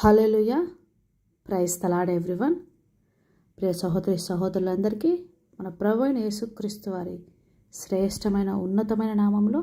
Hallelujah praise the Lord everyone ప్రియ సహోదరి సహోదరులందరికీ మన ప్రభు యేసుక్రీస్తు వారి శ్రేష్టమైన ఉన్నతమైన నామంలో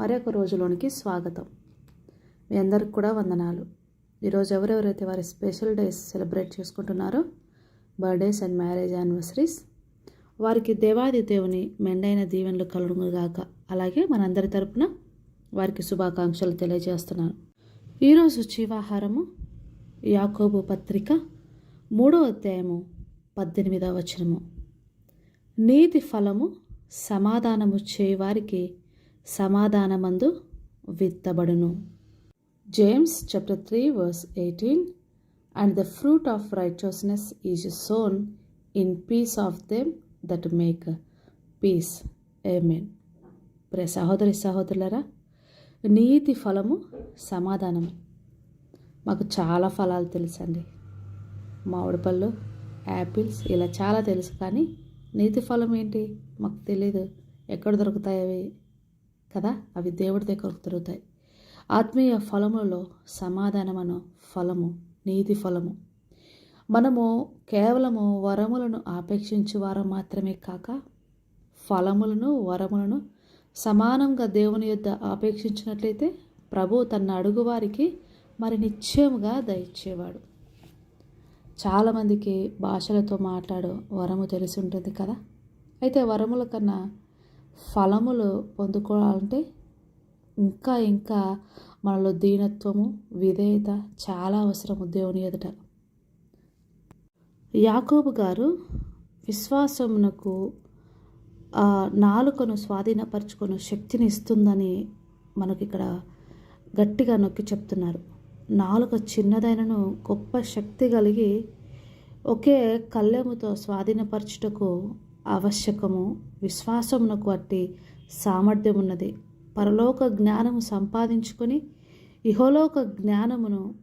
మరొక రోజులోనికి స్వాగతం. మీ అందరికి కూడా వందనాలు. ఈరోజు ఎవరెవరైతే వారి స్పెషల్ డేస్ సెలబ్రేట్ చేసుకుంటున్నారో బర్త్డేస్ అండ్ మ్యారేజ్ యానివర్సరీస్ వారికి దేవాది దేవుని మెండైన దీవెనలు కలుగుగాక అలాగే మనందరి తరపున వారికి శుభాకాంక్షలు తెలియజేస్తున్నాను. ఈరోజు జీవాహారము యాకోబు పత్రిక మూడో అధ్యాయము పద్దెనిమిదవ వచనము. నీతి ఫలము సమాధానము చేయవారికి సమాధానమందు విత్తబడును. James chapter three verse eighteen. And the fruit of righteousness is sown in peace of them that make peace. Amen pray సహోదరి సహోదరులరా నీతి ఫలము సమాధానమే. మాకు చాలా ఫలాలు తెలుసండి. మామిడిపళ్ళు యాపిల్స్ ఇలా చాలా తెలుసు కానీ నీతి ఫలం ఏంటి? మాకు తెలియదు ఎక్కడ దొరుకుతాయి అవి? కదా అవి దేవుడి దగ్గర దొరుకుతాయి. ఆత్మీయ ఫలములలో సమాధానమను ఫలము నీతి ఫలము. మనము కేవలము వరములను ఆపేక్షించు వారం మాత్రమే కాక ఫలములను వరములను సమానంగా దేవుని యొద్ద ఆపేక్షించినట్లయితే ప్రభు తన అడుగువారికి మరి నిశ్చయముగా దయచేవాడు. చాలామందికి భాషలతో మాట్లాడు వరము తెలిసి ఉంటుంది కదా. అయితే వరముల కన్నా ఫలములు పొందుకోవాలంటే ఇంకా ఇంకా మనలో దీనత్వము విధేయత చాలా అవసరము దేవుని ఎదుట. యాకోబు గారు విశ్వాసమునకు నాలుకను స్వాధీనపరచుకున్న శక్తిని ఇస్తుందని మనకి ఇక్కడ గట్టిగా నొక్కి చెప్తున్నారు. నాలుక చిన్నదైనను గొప్ప శక్తి కలిగి ఒకే కళ్ళెముతో స్వాధీనపరచుటకు ఆవశ్యకము విశ్వాసమునకు అట్టి సామర్థ్యం ఉన్నది పరలోక జ్ఞానము సంపాదించుకొని ఇహలోక జ్ఞానమును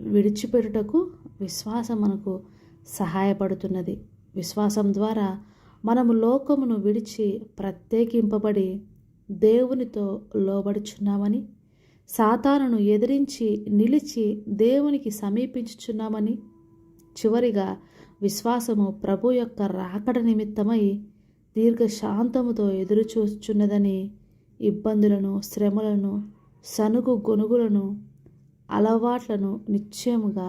విడిచిపెట్టుటకు విశ్వాసం మనకు సహాయపడుతున్నది. విశ్వాసం ద్వారా మనము లోకమును విడిచి ప్రత్యేకింపబడి దేవునితో లోబడుచున్నామని సాతానును ఎదిరించి నిలిచి దేవునికి సమీపించుచున్నామని చివరిగా విశ్వాసము ప్రభు యొక్క రాకడ నిమిత్తమై దీర్ఘశాంతముతో ఎదురుచూచున్నదని ఇబ్బందులను శ్రమలను సనుగు గొనుగులను అలవాట్లను నిశ్చయముగా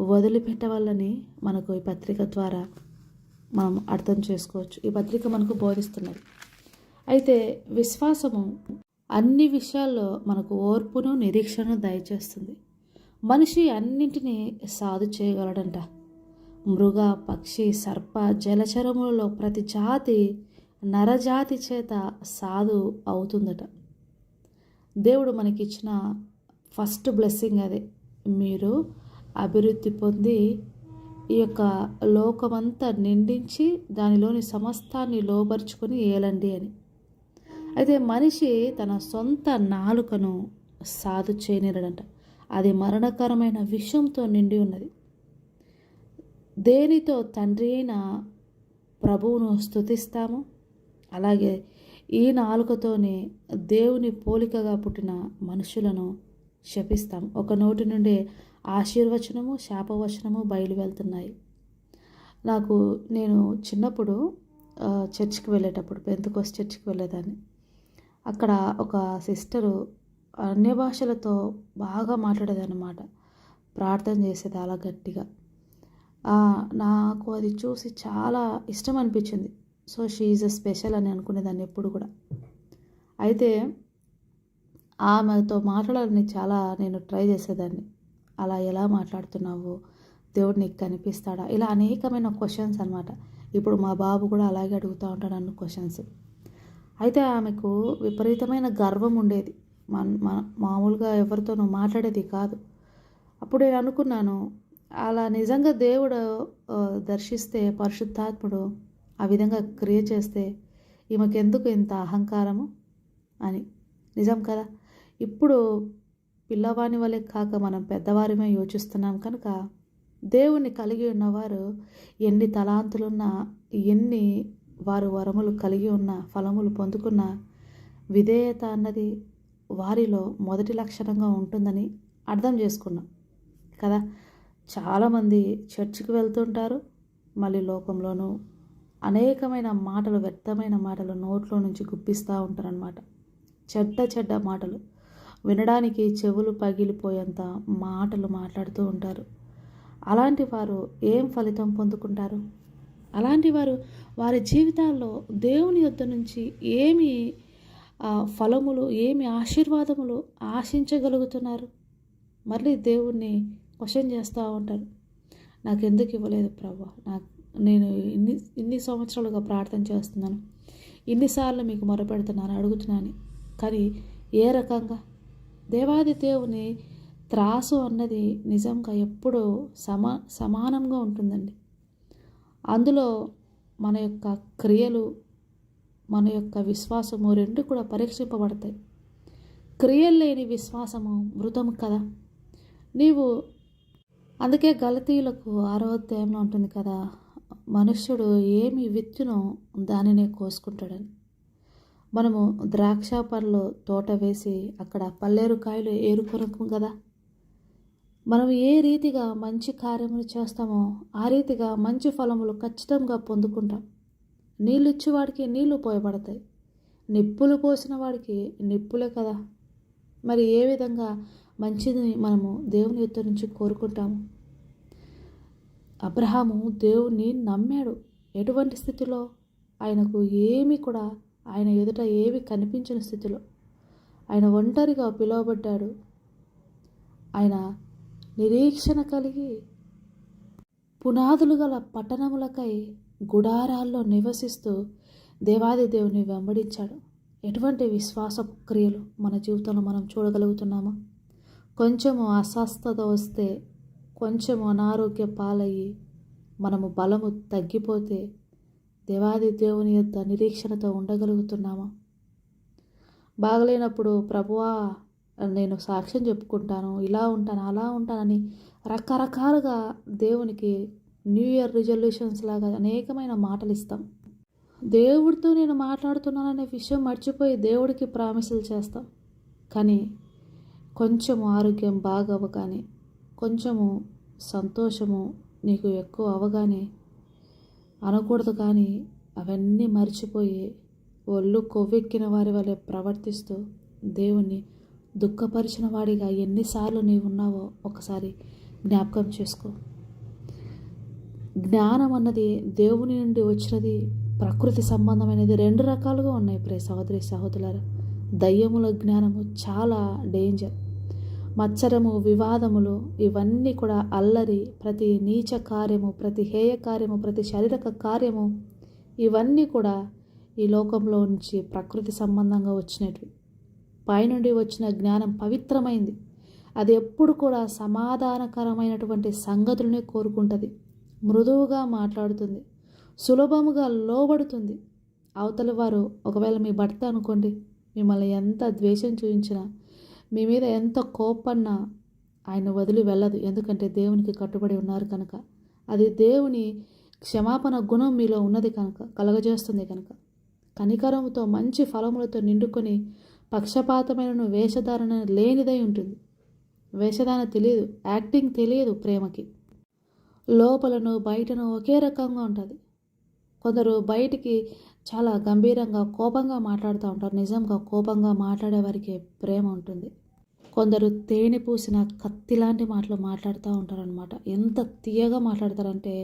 వదిలిపెట్టవాలని మనకు ఈ పత్రిక ద్వారా మనం అర్థం చేసుకోవచ్చు. ఈ పత్రిక మనకు బోధిస్తున్నది. అయితే విశ్వాసము అన్ని విషయాల్లో మనకు ఓర్పును నిరీక్షణను దయచేస్తుంది. మనిషి అన్నింటినీ సాధు చేయగలడంట. మృగ పక్షి సర్ప జలచరములలో ప్రతి జాతి నరజాతి చేత సాధు అవుతుందట. దేవుడు మనకిచ్చిన ఫస్ట్ బ్లెస్సింగ్ అదే. మీరు అభివృద్ధి పొంది ఈ యొక్క లోకమంతా నిండించి దానిలోని సమస్తాన్ని లోపరుచుకొని ఏలండి అని. అయితే మనిషి తన సొంత నాలుకను సాధు చేయనిరడంట అది మరణకరమైన విషంతో నిండి ఉన్నది. దేనితో తండ్రి అయిన ప్రభువును స్థుతిస్తాము అలాగే ఈ నాలుకతోనే దేవుని పోలికగా పుట్టిన మనుషులను శపిస్తాం ఒక నోటి నుండి ఆశీర్వచనము శాపవచనము బయలు వెళ్తున్నాయి. నాకు నేను చిన్నప్పుడు చర్చికి వెళ్ళేటప్పుడు పెంతుకోస్ చర్చికి వెళ్ళేదాన్ని. అక్కడ ఒక సిస్టరు అన్య భాషలతో బాగా మాట్లాడేదన్నమాట. ప్రార్థన చేసేది అలా గట్టిగా. నాకు అది చూసి చాలా ఇష్టం అనిపించింది. సో షీఈ్ అ స్పెషల్ అని అనుకునేదాన్ని ఎప్పుడు కూడా. అయితే ఆమెతో మాట్లాడాలని చాలా నేను ట్రై చేసేదాన్ని. అలా ఎలా మాట్లాడుతున్నావు? దేవుడు నీకు కనిపిస్తాడా? ఇలా అనేకమైన క్వశ్చన్స్ అనమాట ఇప్పుడు మా బాబు కూడా అలాగే అడుగుతూ ఉంటాడు అన్న క్వశ్చన్స్ అయితే ఆమెకు విపరీతమైన గర్వం ఉండేది. మన మామూలుగా ఎవరితోనూ మాట్లాడేది కాదు. అప్పుడు నేను అనుకున్నాను అలా నిజంగా దేవుడు దర్శిస్తే పరిశుద్ధాత్ముడు ఆ విధంగా క్రియ చేస్తే ఈమెకెందుకు ఇంత అహంకారము అని. నిజం కదా? ఇప్పుడు పిల్లవాని వలె కాక మనం పెద్దవారిమే యోచిస్తున్నాం కనుక దేవుణ్ణి కలిగి ఉన్నవారు ఎన్ని తలాంతులున్నా ఎన్ని వారు వరములు కలిగి ఉన్న ఫలములు పొందుకున్న విధేయత అన్నది వారిలో మొదటి లక్షణంగా ఉంటుందని అర్థం చేసుకున్నాం. కదా? చాలామంది చర్చికి వెళ్తుంటారు మళ్ళీ లోకంలోనూ అనేకమైన మాటలు వ్యర్థమైన మాటలు నోట్లో నుంచి గుప్పిస్తూ ఉంటారనమాట చెడ్డ చెడ్డ మాటలు వినడానికి చెవులు పగిలిపోయేంత మాటలు మాట్లాడుతూ ఉంటారు. అలాంటి వారు ఏం ఫలితం పొందుకుంటారు? అలాంటి వారు వారి జీవితాల్లో దేవుని యొద్ద నుంచి ఏమి ఫలములు ఏమి ఆశీర్వాదములు ఆశించగలుగుతున్నారు? మళ్ళీ దేవుణ్ణి క్వశ్చన్ చేస్తూ ఉంటారు. నాకు ఎందుకు ఇవ్వలేదు ప్రభు? నాకు నేను ఇన్ని ఇన్ని సంవత్సరాలుగా ప్రార్థన చేస్తున్నాను. ఇన్నిసార్లు మీకు మొరపెడుతున్నాను అడుగుతున్నాను. కానీ ఏ రకంగా? దేవాది దేవుని త్రాసు అన్నది నిజంగా ఎప్పుడూ సమా సమానంగా ఉంటుందండి. అందులో మన యొక్క క్రియలు మన యొక్క విశ్వాసము రెండు కూడా పరీక్షింపబడతాయి. క్రియలు లేని విశ్వాసము మృతము కదా. నీవు అందుకే గలతీయులకు ఆరో అధ్యాయంలో ఉంటుంది కదా మనుష్యుడు ఏమి విత్తునో దానినే కోసుకుంటాడని. మనము ద్రాక్ష పండ్లు తోట వేసి అక్కడ పల్లేరు కాయలు ఏరుకొనకం కదా. మనం ఏ రీతిగా మంచి కార్యములు చేస్తామో ఆ రీతిగా మంచి ఫలములు ఖచ్చితంగా పొందుకుంటాం. నీళ్ళు ఇచ్చేవాడికి నీళ్ళు పోయబడతాయి. నిప్పులు పోసిన వాడికి నిప్పులే కదా. మరి ఏ విధంగా మంచిది మనము దేవుని ఎత్తు నుంచి కోరుకుంటాము? అబ్రహాము దేవుణ్ణి నమ్మాడు. ఎటువంటి స్థితిలో? ఆయనకు ఏమీ కూడా ఆయన ఎదుట ఏమి కనిపించిన స్థితిలో. ఆయన ఒంటరిగా పిలువబడ్డాడు. ఆయన నిరీక్షణ కలిగి పునాదులు గల పట్టణములకై గుడారాల్లో నివసిస్తూ దేవాది దేవుని వెంబడించాడు. ఎటువంటి విశ్వాస క్రియలు మన జీవితంలో మనం చూడగలుగుతున్నామా? కొంచెము అస్వస్థత వస్తే కొంచెము అనారోగ్య పాలయ్యి మనము బలము తగ్గిపోతే దేవాది దేవుని యొక్క నిరీక్షణతో ఉండగలుగుతున్నామా? బాగలేనప్పుడు ప్రభువా నేను సాక్ష్యం చెప్పుకుంటాను ఇలా ఉంటాను అలా ఉంటానని రకరకాలుగా దేవునికి న్యూ ఇయర్ రిజల్యూషన్స్ లాగా అనేకమైన మాటలు ఇస్తాం దేవుడితో నేను మాట్లాడుతున్నాననే విషయం మర్చిపోయి దేవుడికి ప్రామిసులు చేస్తాం. కానీ కొంచెము ఆరోగ్యం బాగా అవ్వగానే కొంచెము సంతోషము నీకు ఎక్కువ అవగానే అనకూడదు కానీ అవన్నీ మర్చిపోయి ఒళ్ళు కొవ్వెక్కిన వారి వలె ప్రవర్తిస్తూ దేవుణ్ణి దుఃఖపరిచిన వాడిగా ఎన్నిసార్లు నీవు ఉన్నావో ఒకసారి జ్ఞాపకం చేసుకో. జ్ఞానం అన్నది దేవుని నుండి వచ్చినది ప్రకృతి సంబంధమైనది రెండు రకాలుగా ఉన్నాయి. ప్రే సహోదరి సహోదరులారా దయ్యముల జ్ఞానము చాలా డేంజర్ మత్సరము వివాదములు ఇవన్నీ కూడా అల్లరి ప్రతి నీచ కార్యము ప్రతి హేయ కార్యము ప్రతి శారీరక కార్యము ఇవన్నీ కూడా ఈ లోకంలో నుంచి ప్రకృతి సంబంధంగా వచ్చినవి. పైనుండి వచ్చిన జ్ఞానం పవిత్రమైంది. అది ఎప్పుడు కూడా సమాధానకరమైనటువంటి సంగతులనే కోరుకుంటుంది. మృదువుగా మాట్లాడుతుంది. సులభముగా లోబడుతుంది. అవతలి వారు ఒకవేళ మీ భర్త అనుకోండి మిమ్మల్ని ఎంత ద్వేషం చూపించినా మీ మీద ఎంత కోపన్నా ఆయన వదిలి వెళ్ళదు. ఎందుకంటే దేవునికి కట్టుబడి ఉన్నారు కనుక. అది దేవుని క్షమాపణ గుణం మీలో ఉన్నది కనుక. కలగజేస్తుంది కనుక. కనికరముతో మంచి ఫలములతో నిండుకొని పక్షపాతమైన వేషధారణ లేనిదై ఉంటుంది. వేషధారణ తెలియదు యాక్టింగ్ తెలియదు ప్రేమకి. లోపలను బయటను ఒకే రకంగా ఉంటుంది. కొందరు బయటికి చాలా గంభీరంగా కోపంగా మాట్లాడుతూ ఉంటారు. నిజంగా కోపంగా మాట్లాడే వారికి ప్రేమ ఉంటుంది. కొందరు తేనె పూసిన కత్తి లాంటి మాటలు మాట్లాడుతూ ఉంటారనమాట ఎంత తీయగా మాట్లాడతారంటే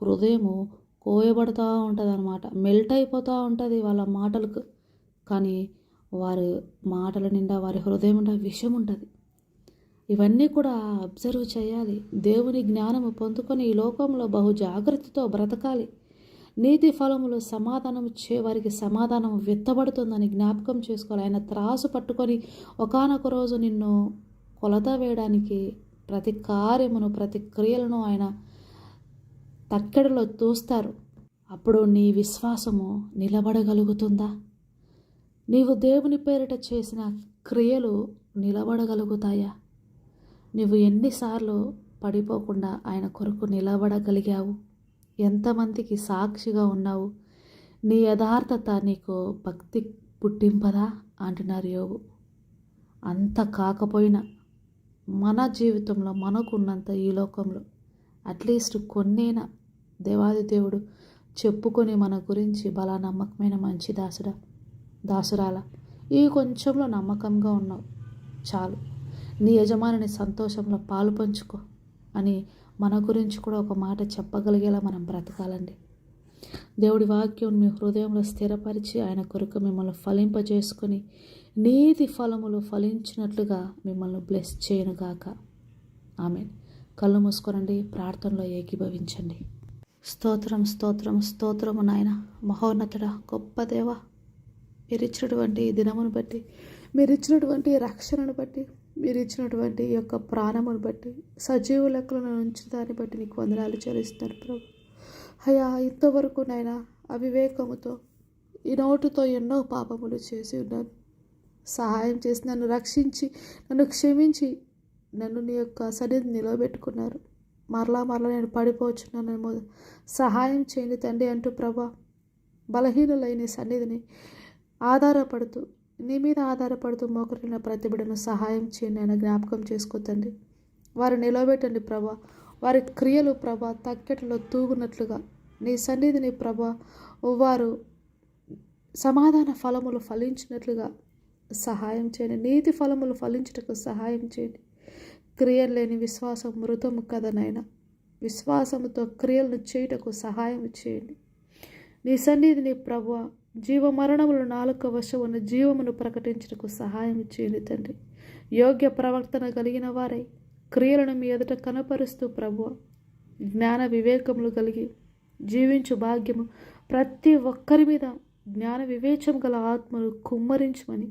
హృదయము కోయబడుతూ ఉంటుంది అనమాట మెల్ట్ అయిపోతూ ఉంటుంది వాళ్ళ మాటలకు. కానీ వారి మాటల నిండా వారి హృదయం నిండా విషం ఉంటుంది. ఇవన్నీ కూడా అబ్జర్వ్ చేయాలి. దేవుని జ్ఞానము పొందుకొని ఈ లోకంలో బహు జాగ్రత్తతో బ్రతకాలి. నీతి ఫలములు సమాధానం ఇచ్చే వారికి సమాధానం విత్తబడుతుందని జ్ఞాపకం చేసుకోవాలి. ఆయన త్రాసు పట్టుకొని ఒకానొక రోజు నిన్ను కొలత వేయడానికి ప్రతి కార్యమును ప్రతి క్రియలను ఆయన తక్కెడలో తూస్తారు. అప్పుడు నీ విశ్వాసము నిలబడగలుగుతుందా? నీవు దేవుని పేరిట చేసిన క్రియలు నిలబడగలుగుతాయా? నువ్వు ఎన్నిసార్లు పడిపోకుండా ఆయన కొరకు నిలబడగలిగావు? ఎంతమందికి సాక్షిగా ఉన్నావు? నీ యథార్థత నీకు భక్తి పుట్టింపదా? అంటున్నారు యోగు అంత కాకపోయినా మన జీవితంలో మనకున్నంత ఈ లోకంలో అట్లీస్ట్ కొన్నైనా? దేవాది దేవుడు చెప్పుకొని మన గురించి బలా నమ్మకమైన మంచి దాసుడా. దాసురాల. ఈ కొంచెంలో నమ్మకంగా ఉన్నావు. చాలు. నీ యజమానిని సంతోషంలో పాలు పంచుకో అని మన గురించి కూడా ఒక మాట చెప్పగలిగేలా మనం బ్రతకాలండి. దేవుడి వాక్యం మీ హృదయంలో స్థిరపరిచి ఆయన కొరకు మిమ్మల్ని ఫలింపజేసుకొని నీతి ఫలములు ఫలించినట్లుగా మిమ్మల్ని బ్లెస్ చేయనుగాక ఆమె కళ్ళు మూసుకోనండి ప్రార్థనలో ఏకీభవించండి. స్తోత్రం స్తోత్రం స్తోత్రము నాయన. మహోన్నతుడ గొప్ప దేవ. మీరు ఇచ్చినటువంటి ఈ దినమును బట్టి మీరిచ్చినటువంటి రక్షణను బట్టి మీరు ఇచ్చినటువంటి యొక్క ప్రాణమును బట్టి సజీవ లెక్కలను ఉంచిన దాన్ని బట్టి నీకు వందనాలు చెల్లిస్తున్నారు ప్రభు. అయ్యా ఇంతవరకు నైనా అవివేకముతో ఈ నోటుతో ఎన్నో పాపములు చేసి ఉన్నాను. సహాయం చేసి నన్ను రక్షించి నన్ను క్షమించి నన్ను నీ యొక్క సన్నిధిని నిలబెట్టుకున్నారు. మరలా మరలా నేను పడిపోవచ్చున్నానేమో సహాయం చేయండి తండ్రి అంటూ ప్రభా బలహీనులైన సన్నిధిని ఆధారపడుతూ నీ మీద ఆధారపడుతూ మోకరిన ప్రతి బిడ్డను సహాయం చేయండి ఆయన జ్ఞాపకం చేసుకోతండి వారు నిలబెట్టండి ప్రభా. వారి క్రియలు ప్రభా తగ్గట్లో తూగునట్లుగా. నీ సన్నిధిని ప్రభా వారు సమాధాన ఫలములు ఫలించినట్లుగా సహాయం చేయండి. నీతి ఫలములు ఫలించుటకు సహాయం చేయండి. క్రియలు లేని విశ్వాసం మృతము కదనైనా విశ్వాసంతో విశ్వాసముతో క్రియలను చేయుటకు సహాయం చేయండి. నీ సన్నిధిని ప్రభు జీవ మరణములు నాలుక వశమున జీవమును ప్రకటించటకు సహాయం చేయండి తండ్రి. యోగ్య ప్రవర్తన కలిగిన వారై క్రియలను మీ ఎదుట కనపరుస్తూ ప్రభు జ్ఞాన వివేకములు కలిగి జీవించు భాగ్యము ప్రతి ఒక్కరి మీద జ్ఞాన వివేచం గల ఆత్మను కుమ్మరించమని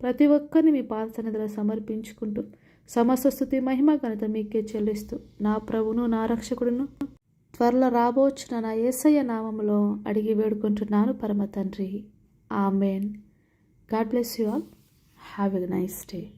ప్రతి ఒక్కరిని మీ పాద సన్నిధిలో సమర్పించుకుంటూ సమస్త స్థుతి మహిమ ఘనత మీకే చెల్లిస్తూ నా ప్రభును నా రక్షకుడును త్వరలో రాబోచున్న నా ఏసయ్య నామములో అడిగి వేడుకుంటున్నాను పరమ తండ్రి. Amen. God bless you all. Have a nice day.